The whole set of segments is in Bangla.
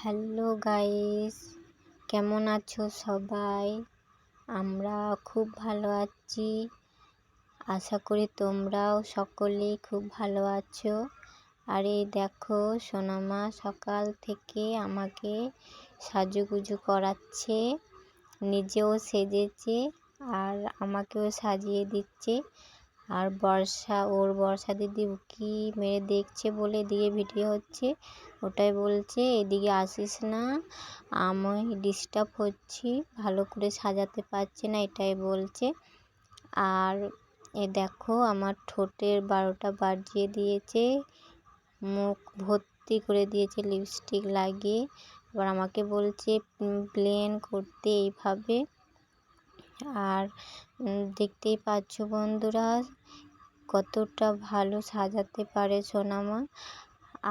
হ্যালো গাইস কেমন আছো সবাই? আমরা খুব ভালো আছি। আশা করি তোমরাও সকলেই খুব ভালো আছো। আর এই দেখো, সোনামা সকাল থেকে আমাকে সাজুগুজু করাচ্ছে, নিজেও সেজেছে আর আমাকেও সাজিয়ে দিচ্ছে। আর বর্ষা, ওর বর্ষা দিদি উকি মেরে দেখছে বলে দিয়ে ভিডিও হচ্ছে? ওটাই বলছে, এদিকে আসিস না, আমি ডিস্টার্ব হচ্ছি, ভালো করে সাজাতে পারছি না। এটাই বলছে। আর এ দেখো, আমার ঠোঁটের বারোটা বাজিয়ে দিয়েছে, মুখ ভর্তি করে দিয়েছে লিপস্টিক লাগিয়ে। এবার আমাকে বলছে প্লেন করতে এইভাবে। আর দেখতেই পাচ্ছ বন্ধুরা, কতটা ভালো সাজাতে পারে সোনামা।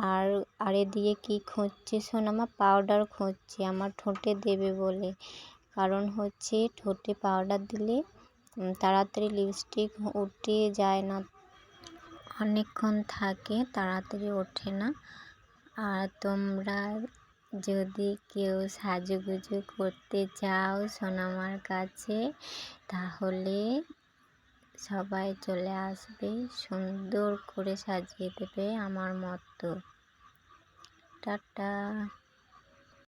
আর আর এদিকে কী খুঁজছে সোনামা? পাউডার খুঁজছে, আমার ঠোঁটে দেবে বলে। কারণ হচ্ছে ঠোঁটে পাউডার দিলে তাড়াতাড়ি লিপস্টিক উঠে যায় না। অনেকক্ষণ থাকে, তাড়াতাড়ি ওঠে না। আর তোমরা যদি কেউ সাজুগুজু করতে চাও সোনামার কাছে, তাহলে সবাই চলে আসবে। সুন্দর করে সাজিয়ে দেবে আমার মতো। টাটা।